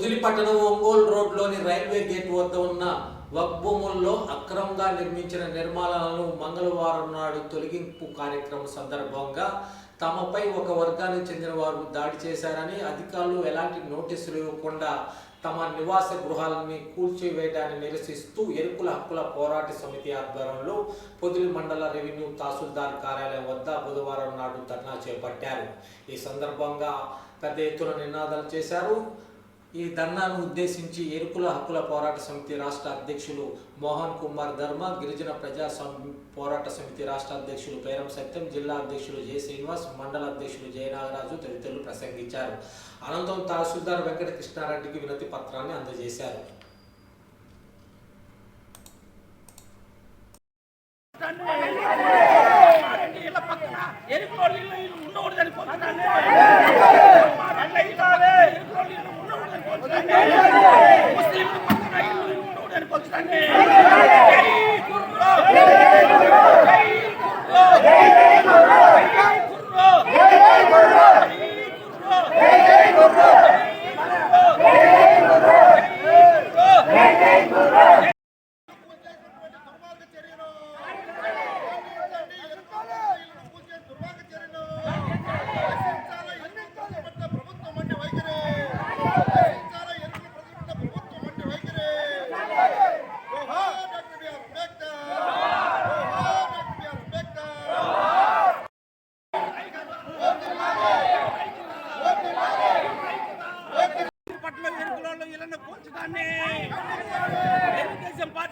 Podili పట్టణం ఒంగోలు రోడ్లోని railway gate వద్ద ఉన్న వక్భూముల్లో అక్రమంగా నిర్మించిన నిర్మాణాలను మంగళవారం నాడు తొలగింపు కార్యక్రమం సందర్భంగా తమపై ఒక వర్గానికి చెందిన వారు దాడి చేశారని అధికారులు ఎలాంటి నోటీసులు ఇవ్వకుండా తమ నివాస గృహాలని కూల్చివేయడాన్ని నిరసిస్తూ ఎరుకుల హక్కుల పోరాట సమితి ఆధ్వర్యంలో పొదిలి మండల రెవెన్యూ తహసీల్దార్ కార్యాలయం వద్ద బుధవారం నాడు ధర్నా చేపట్టారు. ఈ సందర్భంగా పెద్ద ఎత్తున నినాదాలు చేశారు. ఈ ధర్నాను ఉద్దేశించి ఎరుకుల హక్కుల పోరాట సమితి రాష్ట్ర అధ్యక్షులు మోహన్ కుమార్ ధర్మ గిరిజన ప్రజా పోరాట సమితి రాష్ట్ర అధ్యక్షులు పేరం సత్యం జిల్లా అధ్యక్షులు జె శ్రీనివాస్ మండల అధ్యక్షులు జయనాగరాజు తదితరులు ప్రసంగించారు. అనంతరం తహసీల్దార్ వెంకట కృష్ణారెడ్డికి వినతి పత్రాన్ని అందజేశారు.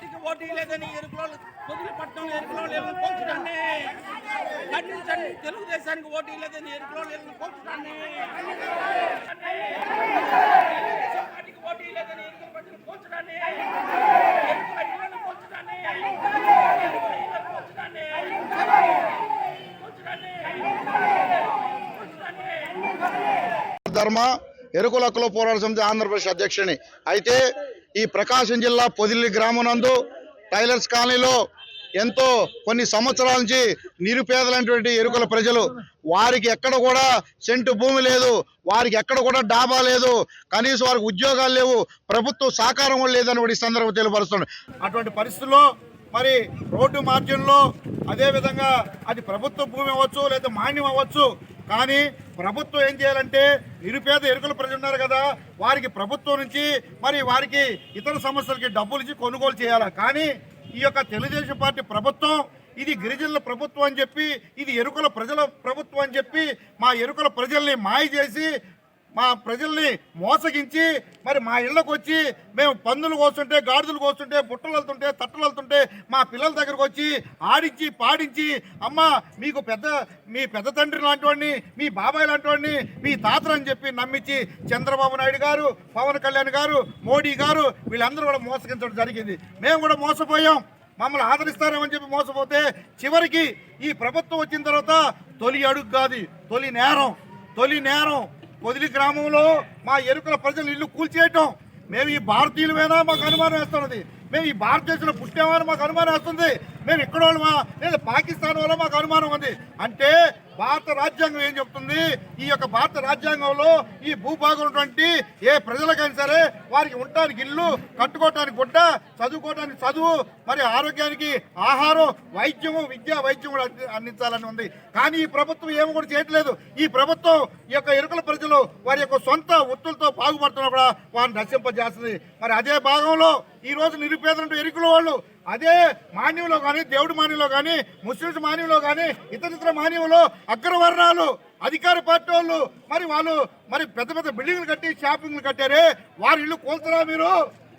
పార్టీకి ఓటు లేదని ఎరుకులో పొదిలి ఎరుకులో ఎరుకులలో ఖండించండి. తెలుగుదేశానికి ఓటు లేదని ఎరుకులో ఇళ్ళను పార్టీకి ఓటు లేదని ఎరుకుల ధర్మ ఎరుకుల హక్కుల పోరాట సమితి ఆంధ్రప్రదేశ్ అధ్యక్షుని. అయితే ఈ ప్రకాశం జిల్లా పొదిలి గ్రామనందు టైలర్స్ కాలనీలో ఎంతో కొన్ని సంవత్సరాల నుంచి నిరుపేదలైనటువంటి ఎరుకల ప్రజలు వారికి ఎక్కడ కూడా సెంటు భూమి లేదు వారికి ఎక్కడ కూడా డాబా లేదు కనీసం వారికి ఉద్యోగాలు లేవు ప్రభుత్వం సహకారం కూడా లేదని సందర్భం ఈ తెలియపరుస్తుంది అటువంటి పరిస్థితుల్లో మరి రోడ్డు మార్జిన్లో అదేవిధంగా అది ప్రభుత్వ భూమి అవ్వచ్చు లేదా మాన్యం అవ్వచ్చు కానీ ప్రభుత్వం ఏం చేయాలంటే నిరుపేద ఎరుకుల ప్రజలు ఉన్నారు కదా వారికి ప్రభుత్వం నుంచి మరి వారికి ఇతర సమస్యలకి డబ్బులు ఇచ్చి కొనుగోలు చేయాలి? కానీ ఈ యొక్క తెలుగుదేశం పార్టీ ప్రభుత్వం ఇది గిరిజనుల ప్రభుత్వం అని చెప్పి ఇది ఎరుకుల ప్రజల ప్రభుత్వం అని చెప్పి మా ఎరుకుల ప్రజల్ని మాయ చేసి మా ప్రజల్ని మోసగించి మరి మా ఇళ్ళకు వచ్చి మేము పందులు కోస్తుంటే గాడిదలు కోస్తుంటే బుట్టలు వెళ్తుంటే తట్టలు వెళ్తుంటే మా పిల్లల దగ్గరకు వచ్చి ఆడించి పాడించి అమ్మ మీకు పెద్ద మీ పెద్ద తండ్రి లాంటివాడిని మీ బాబాయ్ లాంటివాడిని మీ తాతలు అని చెప్పి నమ్మించి చంద్రబాబు నాయుడు గారు పవన్ కళ్యాణ్ గారు మోడీ గారు వీళ్ళందరూ కూడా మోసగించడం జరిగింది. మేము కూడా మోసపోయాం. మమ్మల్ని ఆదరిస్తారేమని చెప్పి మోసపోతే చివరికి ఈ ప్రభుత్వం వచ్చిన తర్వాత తొలి అడుగు కాదు తొలి నేరం తొలి నేరం. పొదిలి గ్రామంలో మా ఎరుకల ప్రజలు ఇల్లు కూల్చేయటం. మేము ఈ భారతీయులమైనా మాకు అనుమానం వేస్తున్నది? మేము ఈ భారతదేశంలో పుట్టామని మాకు అనుమానం వేస్తుంది. మేము ఇక్కడ వాళ్ళమా లేదా పాకిస్తాన్ వాళ్ళ మాకు అనుమానం ఉంది. అంటే భారత రాజ్యాంగం ఏం చెప్తుంది? ఈ యొక్క భారత రాజ్యాంగంలో ఈ భూభాగం ఉన్నటువంటి ఏ ప్రజలకైనా సరే వారికి ఉండటానికి ఇల్లు కట్టుకోవటానికి గుడ్డ చదువుకోవటానికి చదువు మరి ఆరోగ్యానికి ఆహారం వైద్యము విద్య వైద్యం కూడా అంది- అందించాలని ఉంది. కానీ ఈ ప్రభుత్వం ఏమి కూడా చేయట్లేదు. ఈ ప్రభుత్వం ఈ యొక్క ఎరుకల ప్రజలు వారి యొక్క సొంత వృత్తులతో బాగుపడుతున్నా కూడా వారిని నశింపజేస్తుంది. మరి అదే భాగంలో ఈ రోజు నిరుపేదలు ఎరుకుల వాళ్ళు అదే మాన్యంలో కానీ దేవుడి మాన్యంలో కానీ ముస్లిమ్స్ మాన్యంలో కానీ ఇతర ఇతర మాన్యంలో అగ్రవర్ణాలు అధికార పార్టీ వాళ్ళు మరి వాళ్ళు మరి పెద్ద పెద్ద బిల్డింగ్లు కట్టి షాపింగ్లు కట్టారే వారి ఇల్లు కూల్చరా మీరు?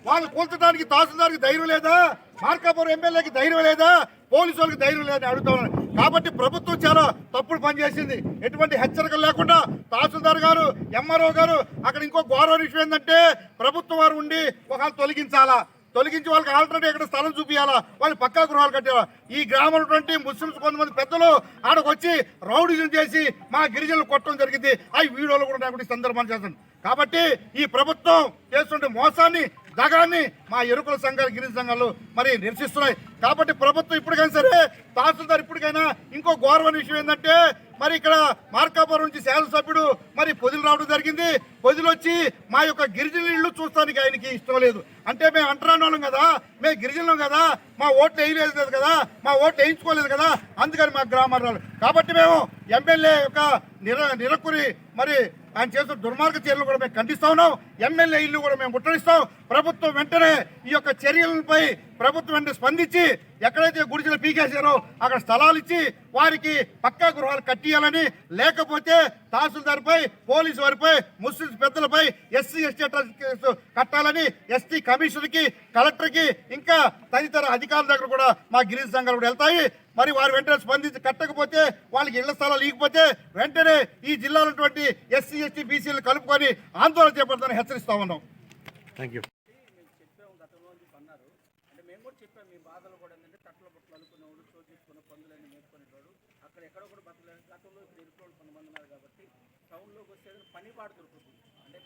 వాళ్ళు కూల్చడానికి తహసీల్దార్కి ధైర్యం లేదా? మార్కాపురం ఎమ్మెల్యేకి ధైర్యం లేదా? పోలీసు వాళ్ళకి ధైర్యం లేదని అడుగుతా కాబట్టి ప్రభుత్వం చాలా తప్పుడు పని చేసింది. ఎటువంటి హెచ్చరికలు లేకుండా తహసీల్దార్ గారు ఎంఆర్ఓ గారు అక్కడ ఇంకో గౌరవ విషయం ఏంటంటే ప్రభుత్వం వారు ఉండి ఒక తొలగించాలా? తొలగించి వాళ్ళకి ఆల్టర్నేట్ ఎక్కడ స్థలం చూపించాలా వాళ్ళు పక్కా గృహాలు కట్టేవా ఈ గ్రామంలో ముస్లిమ్స్ కొంతమంది పెద్దలు ఆడకు వచ్చి రౌడిజం చేసి మా గిరిజనులు కొట్టడం జరిగింది. ఆ వీడియోలు కూడా నాకు సందర్భం సందర్భాన్ని చేస్తాను. కాబట్టి ఈ ప్రభుత్వం చేస్తుంటే మోసాన్ని దగాన్ని మా ఎరుకుల సంఘాలు గిరిజన సంఘాలు మరి నిరసిస్తున్నాయి. కాబట్టి ప్రభుత్వం ఇప్పటికైనా సరే తహసీల్దార్ ఇప్పటికైనా ఇంకో గౌరవ విషయం ఏంటంటే మరి ఇక్కడ మార్కాపురం నుంచి శాసనసభ్యుడు మరి పొదిలు రావడం జరిగింది. పొదిలు వచ్చి మా యొక్క గిరిజన ఇళ్ళు చూస్తానికి ఆయనకి ఇష్టం లేదు. అంటే మేము అంటరాని వాళ్ళం కదా మేము గిరిజనం కదా మా ఓట్లు వేయలేదు కదా మా ఓట్లు వేయించుకోలేదు కదా అందుకని మా గ్రామాలు కాబట్టి మేము ఎమ్మెల్యే యొక్క నిర నిరకురి మరి ఆయన చేసిన దుర్మార్గ చర్యలు కూడా మేము ఖండిస్తా ఉన్నాం. ఎమ్మెల్యే ఇల్లు కూడా మేము ముట్టడిస్తాం. ప్రభుత్వం వెంటనే ఈ యొక్క చర్యలపై ప్రభుత్వం వెంటనే స్పందించి ఎక్కడైతే గుడిసెలు పీకేశారో అక్కడ స్థలాలు ఇచ్చి వారికి పక్కా గృహాలు కట్టియాలని లేకపోతే తహసీల్దార్పై పోలీసు వారిపై ముస్లిం పెద్దలపై ఎస్సీ ఎస్టీ కట్టాలని ఎస్టీ కమిషనర్కి కలెక్టర్కి ఇంకా తదితర అధికారుల దగ్గర కూడా మా గిరిజన సంఘాలు కూడా వెళ్తాయి. మరి వారు వెంటనే స్పందించి కట్టకపోతే వాళ్ళకి ఇళ్ళ స్థలాలు ఇవ్వకపోతే వెంటనే ఈ జిల్లాలో ఉన్నటువంటి ఎస్సీ ఎస్టీ బీసీలు కలుపుకొని ఆందోళన చేపడతానని హెచ్చరిస్తా ఉన్నాం. థ్యాంక్ యూ అక్కడ ఎక్కడ కూడా గతంలో ఇప్పుడు కొంతమంది ఉన్నారు కాబట్టి టౌన్లోకి పని పాడు దొరుకుతుంది అంటే